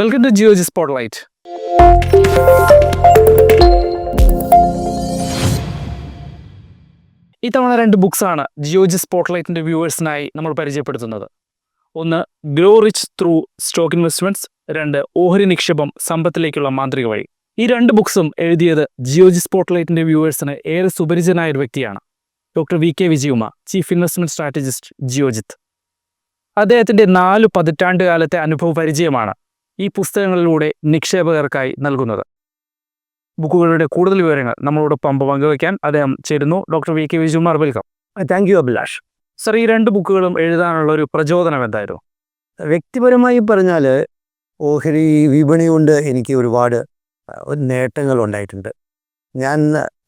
Welcome to Geojit spot spotlight ഇത്തവണ രണ്ട് ബുക്സാണ് ജിയോജി spot സ്പോട്ട്ലൈറ്റിന്റെ വ്യൂവേഴ്സിനായി നമ്മൾ പരിചയപ്പെടുത്തുന്നത്. ഒന്ന് grow rich through stock investments രണ്ട് ഓഹരി നിക്ഷേപം സമ്പത്തിലേക്കുള്ള മാന്ത്രിക വഴി. ഈ രണ്ട് ബുക്സും എഴുതിയത് ജിയോജി സ്പോട്ട് സ്പോട്ട്ലൈറ്റിന്റെ വ്യൂവേഴ്സിന് ഏറെ സുപരിചിതനായ ഒരു വ്യക്തിയാണ്. ഡോക്ടർ വി കെ വിജയുമ ചീഫ് ഇൻവെസ്റ്റ്മെന്റ് സ്ട്രാറ്റജിസ്റ്റ് ജിയോജിത്ത് അദ്ദേഹത്തിന്റെ നാലു പതിറ്റാണ്ട് കാലത്തെ അനുഭവ പരിചയമാണ് ഈ പുസ്തകങ്ങളിലൂടെ നിക്ഷേപകർക്കായി നൽകുന്നത്. ബുക്കുകളുടെ കൂടുതൽ വിവരങ്ങൾ നമ്മളോടൊപ്പം പങ്കുവയ്ക്കാൻ അദ്ദേഹം ചേരുന്നു. Doctor V K വിജുമാർ welcome. Thank you Abhilash. Sir ഈ രണ്ട് ബുക്കുകളും എഴുതാനുള്ള ഒരു പ്രചോദനം എന്തായിരുന്നു? വ്യക്തിപരമായി പറഞ്ഞാൽ ഓഹരി വിപണി കൊണ്ട് എനിക്ക് ഒരുപാട് നേട്ടങ്ങൾ ഉണ്ടായിട്ടുണ്ട്. ഞാൻ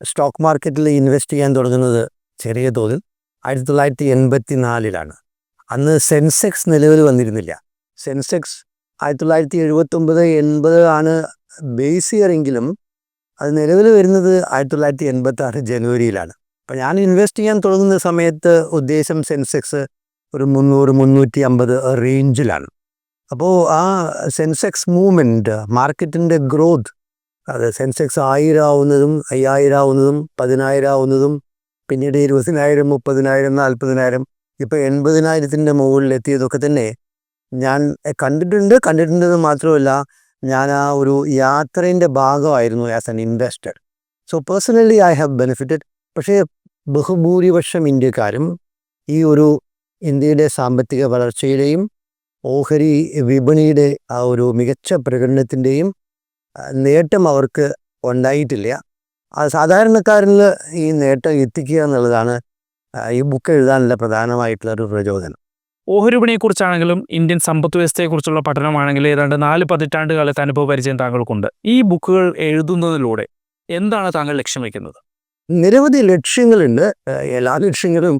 സ്റ്റോക്ക് മാർക്കറ്റിൽ ഇൻവെസ്റ്റ് ചെയ്യാൻ തുടങ്ങുന്നത് ചെറിയ തോതിൽ ആയിരത്തി തൊള്ളായിരത്തി എൺപത്തി നാലിലാണ് അന്ന് സെൻസെക്സ് നിലവിൽ വന്നിരുന്നില്ല. സെൻസെക്സ് ആയിരത്തി തൊള്ളായിരത്തി എഴുപത്തൊമ്പത് എൺപത് ആണ് ബേസ് ഇയർ എങ്കിലും അത് നിലവിൽ വരുന്നത് ആയിരത്തി തൊള്ളായിരത്തി എൺപത്തി ആറ് ജനുവരിയിലാണ്. അപ്പം ഞാൻ ഇൻവെസ്റ്റ് ചെയ്യാൻ തുടങ്ങുന്ന സമയത്ത് ഉദ്ദേശം സെൻസെക്സ് ഒരു മുന്നൂറ് മുന്നൂറ്റി അമ്പത് റേഞ്ചിലാണ് അപ്പോൾ ആ സെൻസെക്സ് മൂവ്മെന്റ് മാർക്കറ്റിന്റെ ഗ്രോത്ത് അത് സെൻസെക്സ് ആയിരം ആവുന്നതും അയ്യായിരം ആവുന്നതും പതിനായിരം ആവുന്നതും പിന്നീട് ഇരുപതിനായിരം മുപ്പതിനായിരം നാൽപ്പതിനായിരം ഇപ്പോൾ എൺപതിനായിരത്തിന്റെ മുകളിലെത്തിയതൊക്കെ തന്നെ ഞാൻ കണ്ടിട്ടുണ്ട്. കണ്ടിട്ടുണ്ടെന്ന് മാത്രമല്ല ഞാൻ ആ ഒരു യാത്രേന്റെ ഭാഗമായിരുന്നു as an investor so personally I have benefited പക്ഷേ ബഹുഭൂരിപക്ഷം ഇന്ത്യക്കാരും ഈ ഒരു ഇന്ത്യയുടെ സാമ്പത്തിക വളർച്ചയുടെയും ഓഹരി വിപണിയുടെ ആ ഒരു മികച്ച പ്രകടനത്തിന്റെയും ആ, നേട്ടം അവർക്ക് ഉണ്ടായിട്ടില്ല. അത് സാധാരണക്കാരിൽ ഈ നേട്ടം എത്തിക്കുക എന്നുള്ളതാണ് ഈ ബുക്ക് എഴുതാനുള്ള പ്രധാനമായിട്ടുള്ള ഒരു പ്രചോദനം. ഓഹരി വിപണിയെക്കുറിച്ചാണെങ്കിലും ഇന്ത്യൻ സമ്പദ് വ്യവസ്ഥയെക്കുറിച്ചുള്ള പഠനമാണെങ്കിലും ഏതാണ്ട് നാല് പതിറ്റാണ്ട് കാലത്തെ അനുഭവ പരിചയം താങ്കൾക്കുണ്ട്. ഈ ബുക്കുകൾ എഴുതുന്നതിലൂടെ എന്താണ് താങ്കൾ ലക്ഷ്യം വയ്ക്കുന്നത്? നിരവധി ലക്ഷ്യങ്ങളുണ്ട്. എല്ലാ ലക്ഷ്യങ്ങളും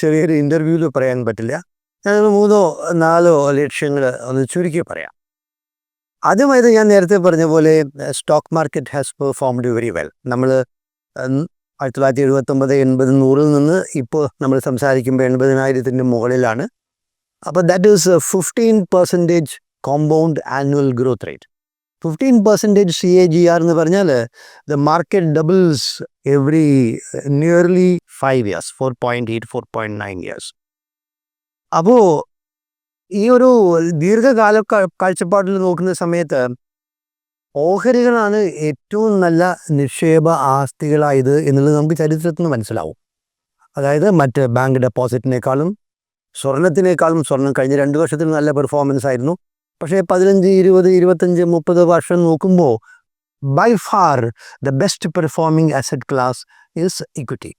ചെറിയൊരു ഇന്റർവ്യൂവിൽ പറയാൻ പറ്റില്ല. ഞാനൊരു മൂന്നോ നാലോ ലക്ഷ്യങ്ങൾ ഒന്ന് ചുരുക്കി പറയാം. ആദ്യമായത് ഞാൻ നേരത്തെ പറഞ്ഞ പോലെ stock market has performed very well. നമ്മൾ ആയിരത്തി തൊള്ളായിരത്തി എഴുപത്തൊമ്പത് എൺപത് നൂറിൽ നിന്ന് ഇപ്പോൾ നമ്മൾ സംസാരിക്കുമ്പോൾ എൺപതിനായിരത്തിന്റെ മുകളിലാണ്. അപ്പോൾ that is fifteen percentage compound annual growth rate fifteen percentage C A G R എന്ന് പറഞ്ഞാൽ the market doubles every nearly five years four point eight four point nine years അപ്പോൾ ഈ ഒരു ദീർഘകാല കാഴ്ചപ്പാടിൽ നോക്കുന്ന സമയത്ത് ഓഹരികളാണ് ഏറ്റവും നല്ല നിക്ഷേപ ആസ്തികളായത് എന്നുള്ളത് നമുക്ക് ചരിത്രത്തിൽ നിന്ന് മനസ്സിലാവും. അതായത് മറ്റ് ബാങ്ക് ഡെപ്പോസിറ്റിനേക്കാളും സ്വർണത്തിനേക്കാളും സ്വർണം കഴിഞ്ഞ രണ്ട് വർഷത്തിൽ നല്ല പെർഫോമൻസ് ആയിരുന്നു. പക്ഷേ പതിനഞ്ച് ഇരുപത് ഇരുപത്തഞ്ച് മുപ്പത് വർഷം നോക്കുമ്പോൾ by far the best performing asset class is equity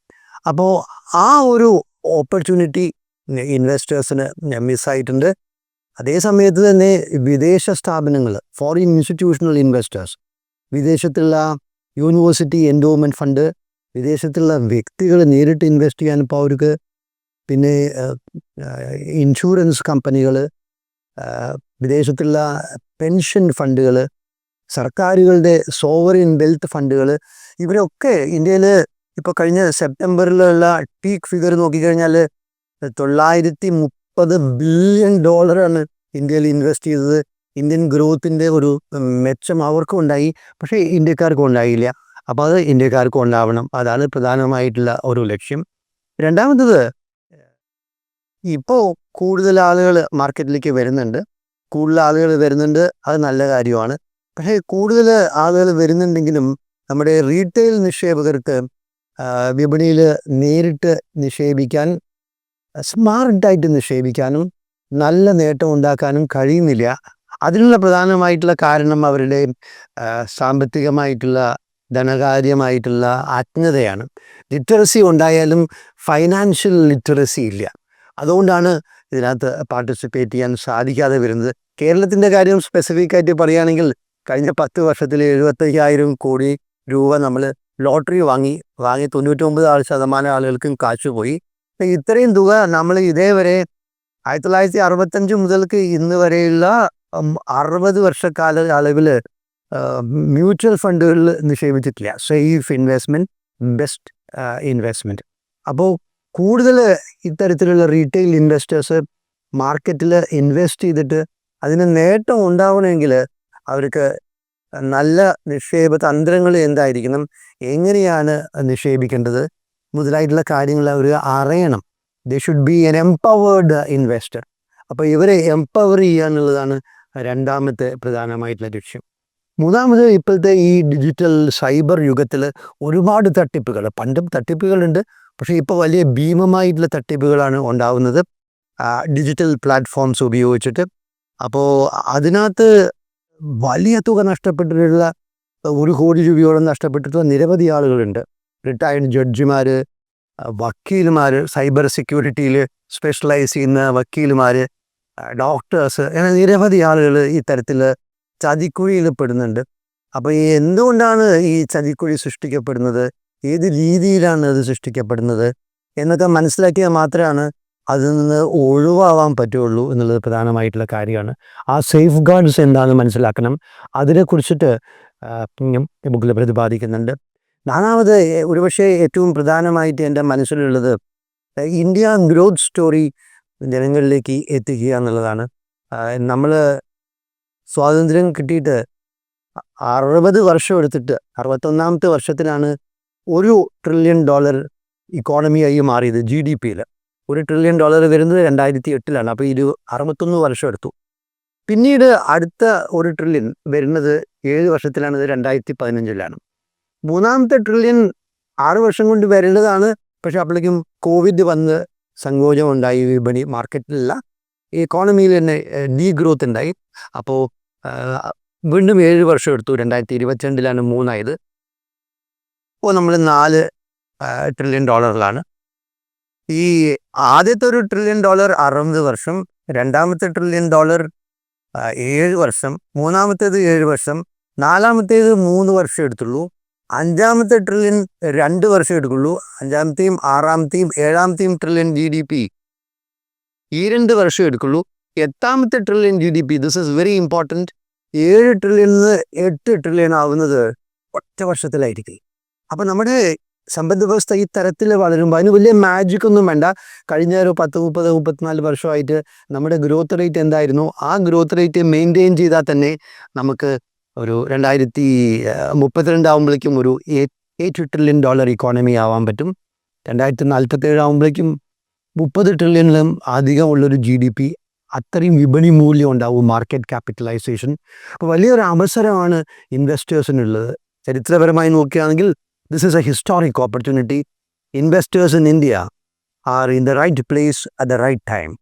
അപ്പോൾ ആ ഒരു ഓപ്പർച്യൂണിറ്റി ഇൻവെസ്റ്റേഴ്സിന് മിസ്സായിട്ടുണ്ട് അതേ സമയത്ത് തന്നെ വിദേശ സ്ഥാപനങ്ങൾ ഫോറിൻ ഇൻസ്റ്റിറ്റ്യൂഷണൽ ഇൻവെസ്റ്റേഴ്സ് വിദേശത്തുള്ള യൂണിവേഴ്സിറ്റി എൻഡോമെന്റ് ഫണ്ട് വിദേശത്തുള്ള വ്യക്തികൾ നേരിട്ട് ഇൻവെസ്റ്റ് ചെയ്യാനിപ്പോൾ അവർക്ക് പിന്നെ ഇൻഷുറൻസ് കമ്പനികൾ വിദേശത്തുള്ള പെൻഷൻ ഫണ്ടുകൾ സർക്കാരുകളുടെ സോവറിൻ വെൽത്ത് ഫണ്ടുകൾ ഇവരൊക്കെ ഇന്ത്യയിൽ ഇപ്പോൾ കഴിഞ്ഞ സെപ്റ്റംബറിലുള്ള പീക്ക് ഫിഗർ നോക്കിക്കഴിഞ്ഞാൽ തൊള്ളായിരത്തി മുപ്പത് ബില്യൺ ഡോളറാണ് ഇന്ത്യയിൽ ഇൻവെസ്റ്റ് ചെയ്തത്. ഇന്ത്യൻ ഗ്രോത്തിന്റെ ഒരു മെച്ചം അവർക്കും ഉണ്ടായി. പക്ഷേ ഇന്ത്യക്കാർക്കും ഉണ്ടായില്ല. അപ്പോൾ അത് ഇന്ത്യക്കാർക്കും ഉണ്ടാവണം. അതാണ് പ്രധാനമായിട്ടുള്ള ഒരു ലക്ഷ്യം. രണ്ടാമത്തത് ഇപ്പോൾ കൂടുതൽ ആളുകൾ മാർക്കറ്റിലേക്ക് വരുന്നുണ്ട്. കൂടുതൽ ആളുകൾ വരുന്നുണ്ട് അത് നല്ല കാര്യമാണ്. പക്ഷേ കൂടുതൽ ആളുകൾ വരുന്നുണ്ടെങ്കിലും നമ്മുടെ റീറ്റെയിൽ നിക്ഷേപകർക്ക് വിപണിയിൽ നേരിട്ട് നിക്ഷേപിക്കാൻ സ്മാർട്ടായിട്ട് നിക്ഷേപിക്കാനും നല്ല നേട്ടം ഉണ്ടാക്കാനും കഴിയുന്നില്ല. അതിനുള്ള പ്രധാനമായിട്ടുള്ള കാരണം അവരുടെ സാമ്പത്തികമായിട്ടുള്ള ധനകാര്യമായിട്ടുള്ള അജ്ഞതയാണ് ലിറ്ററസി ഉണ്ടായാലും ഫൈനാൻഷ്യൽ ലിറ്ററസി ഇല്ല. അതുകൊണ്ടാണ് ഇതിനകത്ത് പാർട്ടിസിപ്പേറ്റ് ചെയ്യാൻ സാധിക്കാതെ വരുന്നത്. കേരളത്തിന്റെ കാര്യം സ്പെസിഫിക് ആയിട്ട് പറയുകയാണെങ്കിൽ കഴിഞ്ഞ പത്ത് വർഷത്തിൽ എഴുപത്തയ്യായിരം കോടി രൂപ നമ്മൾ ലോട്ടറി വാങ്ങി വാങ്ങി തൊണ്ണൂറ്റൊമ്പത് ആൾ ശതമാനം ആളുകൾക്കും കാശ് പോയി ഇത്രയും തുക നമ്മൾ ഇതേവരെ ആയിരത്തി തൊള്ളായിരത്തി അറുപത്തഞ്ച് മുതൽക്ക് ഇന്ന് വരെയുള്ള അറുപത് വർഷക്കാല അളവിൽ മ്യൂച്വൽ ഫണ്ടുകളിൽ നിക്ഷേപിച്ചിട്ടില്ല. സേഫ് ഇൻവെസ്റ്റ്മെന്റ് ബെസ്റ്റ് ഇൻവെസ്റ്റ്മെന്റ് അപ്പോൾ കൂടുതൽ ഇത്തരത്തിലുള്ള റീറ്റെയിൽ ഇൻവെസ്റ്റേഴ്സ് മാർക്കറ്റിൽ ഇൻവെസ്റ്റ് ചെയ്തിട്ട് അതിന് നേട്ടം ഉണ്ടാവണമെങ്കിൽ അവർക്ക് നല്ല നിക്ഷേപ തന്ത്രങ്ങൾ എന്തായിരിക്കണം? എങ്ങനെയാണ് നിക്ഷേപിക്കേണ്ടത്? മുതലായിട്ടുള്ള കാര്യങ്ങൾ അവർ അറിയണം. They should be an empowered investor അപ്പോൾ ഇവരെ എംപവർ ചെയ്യുക എന്നുള്ളതാണ് രണ്ടാമത്തെ പ്രധാനമായിട്ടുള്ള ലക്ഷ്യം. മൂന്നാമത് ഇപ്പോഴത്തെ ഈ ഡിജിറ്റൽ സൈബർ യുഗത്തിൽ ഒരുപാട് തട്ടിപ്പുകൾ പണ്ടും തട്ടിപ്പുകളുണ്ട്. പക്ഷേ ഇപ്പോൾ വലിയ ഭീമമായിട്ടുള്ള തട്ടിപ്പുകളാണ് ഉണ്ടാവുന്നത്. ഡിജിറ്റൽ പ്ലാറ്റ്ഫോംസ് ഉപയോഗിച്ചിട്ട്. അപ്പോൾ അതിനകത്ത് വലിയ തുക നഷ്ടപ്പെട്ടിട്ടുള്ള ഒരു കോടി രൂപയോളം നഷ്ടപ്പെട്ടിട്ടുള്ള നിരവധി ആളുകളുണ്ട്. റിട്ടയർഡ് ജഡ്ജിമാർ വക്കീലുമാർ സൈബർ സെക്യൂരിറ്റിയിൽ സ്പെഷ്യലൈസ് ചെയ്യുന്ന വക്കീലുമാർ ഡോക്ടേഴ്സ് അങ്ങനെ നിരവധി ആളുകൾ ഈ തരത്തിൽ ചതിക്കുഴിയിൽ പെടുന്നുണ്ട് അപ്പോൾ ഈ എന്തുകൊണ്ടാണ് ഈ ചതിക്കുഴി സൃഷ്ടിക്കപ്പെടുന്നത്? ഏത് രീതിയിലാണ് അത് സൃഷ്ടിക്കപ്പെടുന്നത് എന്നൊക്കെ മനസ്സിലാക്കിയാൽ മാത്രമാണ് അതിൽ നിന്ന് ഒഴിവാവാൻ പറ്റുള്ളൂ എന്നുള്ളത് പ്രധാനമായിട്ടുള്ള കാര്യമാണ്. ആ സേഫ് ഗാർഡ്സ് എന്താണെന്ന് മനസ്സിലാക്കണം. അതിനെക്കുറിച്ചിട്ട് ഈ ബുക്കിൽ പ്രതിപാദിക്കുന്നുണ്ട്. നാലാമത് ഒരുപക്ഷെ ഏറ്റവും പ്രധാനമായിട്ട് എന്റെ മനസ്സിലുള്ളത് ഇന്ത്യ ഗ്രോത്ത് സ്റ്റോറി ജനങ്ങളിലേക്ക് എത്തിക്കുക എന്നുള്ളതാണ്. നമ്മൾ സ്വാതന്ത്ര്യം കിട്ടിയിട്ട് അറുപത് വർഷം എടുത്തിട്ട് അറുപത്തൊന്നാമത്തെ വർഷത്തിലാണ് ഒരു ട്രില്യൺ ഡോളർ ഇക്കോണമിയായി മാറിയത് ജി ഡി പിയിൽ ഒരു ട്രില്യൺ ഡോളർ വരുന്നത് രണ്ടായിരത്തി എട്ടിലാണ് അപ്പോൾ ഇരു അറുപത്തൊന്ന് വർഷം എടുത്തു. പിന്നീട് അടുത്ത ഒരു ട്രില്യൺ വരുന്നത് ഏഴ് വർഷത്തിലാണ്. ഇത് രണ്ടായിരത്തി പതിനഞ്ചിലാണ് മൂന്നാമത്തെ ട്രില്യൺ ആറ് വർഷം കൊണ്ട് വരേണ്ടതാണ് പക്ഷെ അപ്പോഴേക്കും കോവിഡ് വന്ന് സങ്കോചം ഉണ്ടായി വിപണി മാർക്കറ്റിലല്ല ഇക്കോണമിയിൽ തന്നെ ഡീ ഗ്രോത്ത് ഉണ്ടായി. അപ്പോൾ വീണ്ടും ഏഴ് വർഷം എടുത്തു. രണ്ടായിരത്തി ഇരുപത്തിരണ്ടിലാണ് മൂന്നായത്. ഇപ്പോൾ നമ്മൾ നാല് ട്രില്യൺ ഡോളറിലാണ് ഈ ആദ്യത്തെ ഒരു ട്രില്യൺ ഡോളർ അറുപത് വർഷം രണ്ടാമത്തെ ട്രില്യൺ ഡോളർ ഏഴ് വർഷം മൂന്നാമത്തേത് ഏഴ് വർഷം നാലാമത്തേത് മൂന്ന് വർഷം എടുത്തുള്ളൂ. അഞ്ചാമത്തെ ട്രില്യൺ രണ്ട് വർഷം എടുക്കുള്ളൂ. അഞ്ചാമത്തെയും ആറാമത്തെയും ഏഴാമത്തെയും ട്രില്യൺ ജി ഡി പി ഈ രണ്ട് വർഷം എടുക്കുള്ളൂ. എട്ടാമത്തെ trillion G D P this is very important ഏഴ് ട്രില്യൺ നിന്ന് എട്ട് ട്രില്യൺ ആവുന്നത് ഒറ്റ വർഷത്തിലായിരിക്കും. അപ്പം നമ്മുടെ സമ്പദ് വ്യവസ്ഥ ഈ തരത്തിൽ വളരുമ്പോൾ അതിന് വലിയ മാജിക് ഒന്നും വേണ്ട. കഴിഞ്ഞ ഒരു പത്ത് മുപ്പത് മുപ്പത്തിനാല് വർഷമായിട്ട് നമ്മുടെ ഗ്രോത്ത് റേറ്റ് എന്തായിരുന്നു? ആ ഗ്രോത്ത് റേറ്റ് മെയിന്റെയിൻ ചെയ്താൽ തന്നെ നമുക്ക് ഒരു രണ്ടായിരത്തി മുപ്പത്തിരണ്ട് ഒരു എയ്റ്റ് ട്രില്യൺ ഡോളർ ഇക്കോണമി ആവാൻ പറ്റും. രണ്ടായിരത്തി നാൽപ്പത്തേഴ് ആകുമ്പോഴേക്കും മുപ്പത് ട്രില്യണിലും അധികം ഉള്ളൊരു ജി ഡി പി അത്രയും വിപണി മൂല്യം ഉണ്ടാവും മാർക്കറ്റ് ക്യാപിറ്റലൈസേഷൻ അപ്പോൾ വലിയൊരു അവസരമാണ് ഇൻവെസ്റ്റേഴ്സിനുള്ളത് ചരിത്രപരമായി നോക്കുകയാണെങ്കിൽ this is a historic opportunity. Investors in India are in the right place at the right time.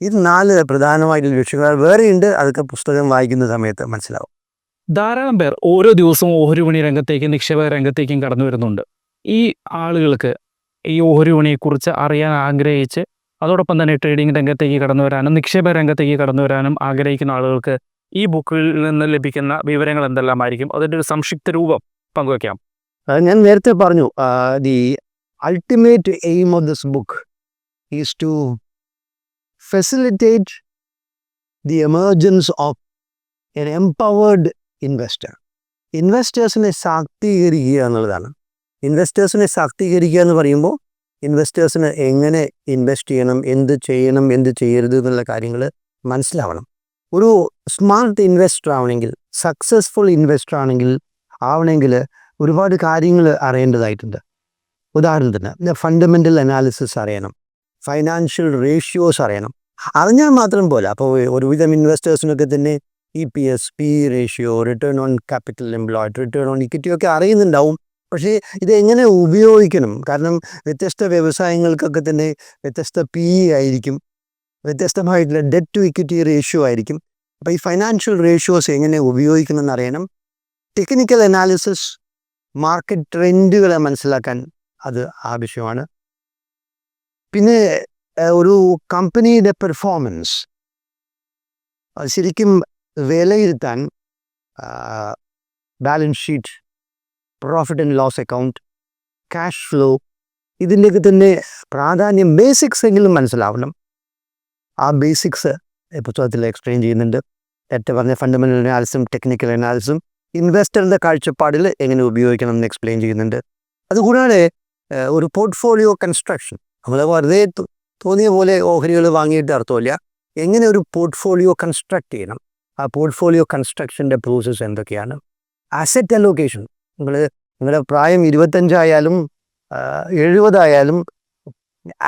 ഇത് നാല് പ്രധാനമായിട്ടുള്ള ലക്ഷ്യങ്ങൾ വേറെയുണ്ട് അതൊക്കെ പുസ്തകം വായിക്കുന്ന സമയത്ത് മനസ്സിലാവും. ധാരാളം പേർ ഓരോ ദിവസവും ഓഹരി വിപണി രംഗത്തേക്കും നിക്ഷേപ രംഗത്തേക്കും കടന്നു വരുന്നുണ്ട്. ഈ ആളുകൾക്ക് ഈ ഓഹരി വിപണിയെക്കുറിച്ച് അറിയാൻ ആഗ്രഹിച്ച് അതോടൊപ്പം തന്നെ ട്രേഡിംഗ് രംഗത്തേക്ക് കടന്നു വരാനും നിക്ഷേപ രംഗത്തേക്ക് കടന്നു വരാനും ആഗ്രഹിക്കുന്ന ആളുകൾക്ക് ഈ ബുക്കിൽ നിന്ന് ലഭിക്കുന്ന വിവരങ്ങൾ എന്തെല്ലാമായിരിക്കും? അതിന്റെ ഒരു സംക്ഷിപ്ത രൂപം പങ്കുവയ്ക്കാം ഞാൻ നേരത്തെ പറഞ്ഞു the ultimate aim of this book is to facilitate the emergence of an empowered investor. ഇൻവെസ്റ്റേഴ്സിനെ ശാക്തീകരിക്കുക എന്നുള്ളതാണ്. ഇൻവെസ്റ്റേഴ്സിനെ ശാക്തീകരിക്കുക എന്ന് പറയുമ്പോൾ ഇൻവെസ്റ്റേഴ്സിന് എങ്ങനെ ഇൻവെസ്റ്റ് ചെയ്യണം എന്ത് ചെയ്യണം എന്ത് ചെയ്യരുത് എന്നുള്ള കാര്യങ്ങൾ മനസ്സിലാവണം. ഒരു സ്മാർട്ട് ഇൻവെസ്റ്റർ ആവണമെങ്കിൽ സക്സസ്ഫുൾ ഇൻവെസ്റ്റർ ആണെങ്കിൽ ആവണമെങ്കിൽ ഒരുപാട് കാര്യങ്ങൾ അറിയേണ്ടതായിട്ടുണ്ട്. ഉദാഹരണത്തിന് ഫണ്ടമെന്റൽ അനാലിസിസ് അറിയണം ഫൈനാൻഷ്യൽ റേഷ്യോസ് അറിയണം. അറിഞ്ഞാൽ മാത്രം പോലെ അപ്പോൾ ഒരുവിധം ഇൻവെസ്റ്റേഴ്സിനൊക്കെ തന്നെ E P S P ratio return on capital employed return on equity ഒക്കെ അറിയുന്നുണ്ടാവും. പക്ഷേ ഇത് എങ്ങനെ ഉപയോഗിക്കണം? കാരണം വ്യത്യസ്ത വ്യവസായങ്ങൾക്കൊക്കെ തന്നെ വ്യത്യസ്ത പി ആയിരിക്കും വ്യത്യസ്തമായിട്ടുള്ള ഡെറ്റ് ടു ഇക്വിറ്റി റേഷ്യോ ആയിരിക്കും. അപ്പോൾ ഈ ഫൈനാൻഷ്യൽ റേഷ്യോസ് എങ്ങനെ ഉപയോഗിക്കണം എന്നറിയണം ടെക്നിക്കൽ അനാലിസിസ് മാർക്കറ്റ് ട്രെൻഡുകളെ മനസ്സിലാക്കാൻ അത് ആവശ്യമാണ്. പിന്നെ ഒരു കമ്പനിയുടെ പെർഫോമൻസ് ശരിക്കും വിലയിരുത്താൻ balance sheet profit and loss account cash flow ഇതിന്റെയൊക്കെ തന്നെ പ്രാധാന്യം ബേസിക്സ് എങ്കിലും മനസ്സിലാവണം. ആ ബേസിക്സ് പുസ്തകത്തിൽ എക്സ്പ്ലെയിൻ ചെയ്യുന്നുണ്ട്. നേരത്തെ പറഞ്ഞ ഫണ്ടമെന്റൽ അനാലിസും ടെക്നിക്കൽ അനാലിസും ഇൻവെസ്റ്ററിന്റെ കാഴ്ചപ്പാടിൽ എങ്ങനെ ഉപയോഗിക്കണം എന്ന് എക്സ്പ്ലെയിൻ ചെയ്യുന്നുണ്ട്. അതുകൂടാതെ ഒരു പോർട്ട്ഫോളിയോ കൺസ്ട്രക്ഷൻ നമ്മൾ വെറുതെ തോന്നിയ പോലെ ഓഹരികൾ വാങ്ങിയിട്ട് അർത്ഥമില്ല. എങ്ങനെ ഒരു പോർട്ട്ഫോളിയോ കൺസ്ട്രക്ട് ചെയ്യണം? ആ പോർട്ട്ഫോളിയോ കൺസ്ട്രക്ഷന്റെ പ്രോസസ്സ് എന്തൊക്കെയാണ്? അസറ്റ് അലോക്കേഷൻ നിങ്ങൾ നിങ്ങളുടെ പ്രായം ഇരുപത്തഞ്ചായാലും എഴുപതായാലും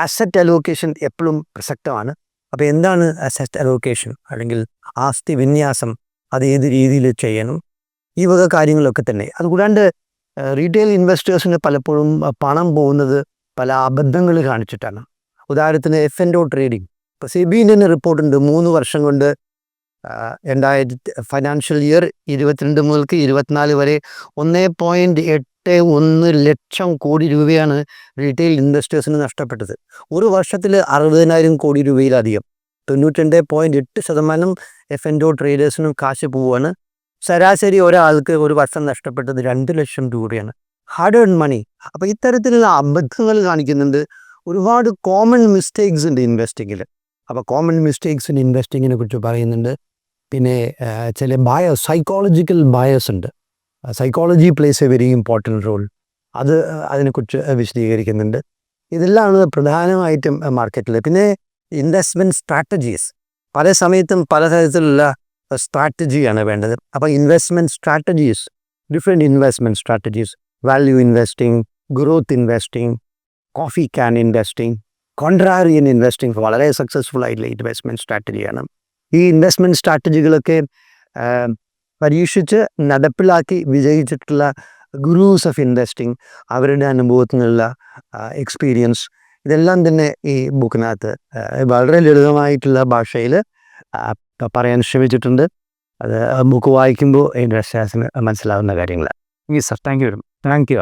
അസറ്റ് അലോക്കേഷൻ എപ്പോഴും പ്രസക്തമാണ്. അപ്പോൾ എന്താണ് അസറ്റ് അലോക്കേഷൻ അല്ലെങ്കിൽ ആസ്തി വിന്യാസം അത് ഏത് രീതിയിൽ ചെയ്യണം? ഈ വക കാര്യങ്ങളൊക്കെ തന്നെ. അതുകൂടാണ്ട് റീറ്റെയിൽ ഇൻവെസ്റ്റേഴ്സിന് പലപ്പോഴും പണം പോകുന്നത് പല അബദ്ധങ്ങൾ കാണിച്ചിട്ടാണ്. ഉദാഹരണത്തിന് എഫ് എൻ ഒ ട്രേഡിംഗ് ഇപ്പോൾ സി ബി തന്നെ റിപ്പോർട്ടുണ്ട് മൂന്ന് വർഷം കൊണ്ട് രണ്ടായിരത്തി ഫൈനാൻഷ്യൽ ഇയർ ഇരുപത്തിരണ്ട് മുതൽക്ക് ഇരുപത്തിനാല് വരെ ഒന്നേ പോയിന്റ് എട്ട് ഒന്ന് ലക്ഷം കോടി രൂപയാണ് റീറ്റെയിൽ ഇൻവെസ്റ്റേഴ്സിന് നഷ്ടപ്പെട്ടത്. ഒരു വർഷത്തിൽ അറുപതിനായിരം കോടി രൂപയിലധികം. തൊണ്ണൂറ്റി രണ്ട് പോയിന്റ് എട്ട് ശതമാനം എഫ് എൻ ഒ ട്രേഡേഴ്സിനും കാശ് പോവുകയാണ് ശരാശരി ഒരാൾക്ക് ഒരു വർഷം നഷ്ടപ്പെട്ടത് രണ്ട് ലക്ഷം രൂപയാണ്. ഹാർഡ് ഏൺ മണി അപ്പോൾ ഇത്തരത്തിലുള്ള അബദ്ധങ്ങൾ കാണിക്കുന്നുണ്ട്. ഒരുപാട് കോമൺ മിസ്റ്റേക്സ് ഉണ്ട് ഇൻവെസ്റ്റിങ്ങിൽ അപ്പോൾ കോമൺ മിസ്റ്റേക്സ് ഇൻ ഇൻവെസ്റ്റിങ്ങിനെ കുറിച്ച് പറയുന്നുണ്ട്. പിന്നെ ചില ബയ സൈക്കോളജിക്കൽ ബയസ് ഉണ്ട്. Psychology plays a very important role അത് അതിനെക്കുറിച്ച് വിശദീകരിക്കുന്നുണ്ട്. ഇതെല്ലാമാണ് പ്രധാനമായിട്ടും മാർക്കറ്റിൽ പിന്നെ ഇൻവെസ്റ്റ്മെന്റ് സ്ട്രാറ്റജീസ് പല സമയത്തും പല തരത്തിലുള്ള സ്ട്രാറ്റജിയാണ് വേണ്ടത്. അപ്പോൾ investment strategies different investment strategies value investing growth investing coffee can investing contrarian investing വളരെ സക്സസ്ഫുൾ ആയിട്ടുള്ള ഇൻവെസ്റ്റ്മെന്റ് സ്ട്രാറ്റജിയാണ് ഈ ഇൻവെസ്റ്റ്മെന്റ് സ്ട്രാറ്റജികളൊക്കെ പരീക്ഷിച്ച് നടപ്പിലാക്കി വിജയിച്ചിട്ടുള്ള ഗുരൂസ് ഓഫ് ഇൻവെസ്റ്റിംഗ് അവരുടെ അനുഭവത്തിൽ നിന്നുള്ള എക്സ്പീരിയൻസ് ഇതെല്ലാം തന്നെ ഈ ബുക്കിനകത്ത് വളരെ ലളിതമായിട്ടുള്ള ഭാഷയിൽ പറയാൻ ശ്രമിച്ചിട്ടുണ്ട്. അത് ബുക്ക് വായിക്കുമ്പോൾ അതിന്റെ മനസ്സിലാവുന്ന കാര്യങ്ങളാണ്. Sir thank you thank you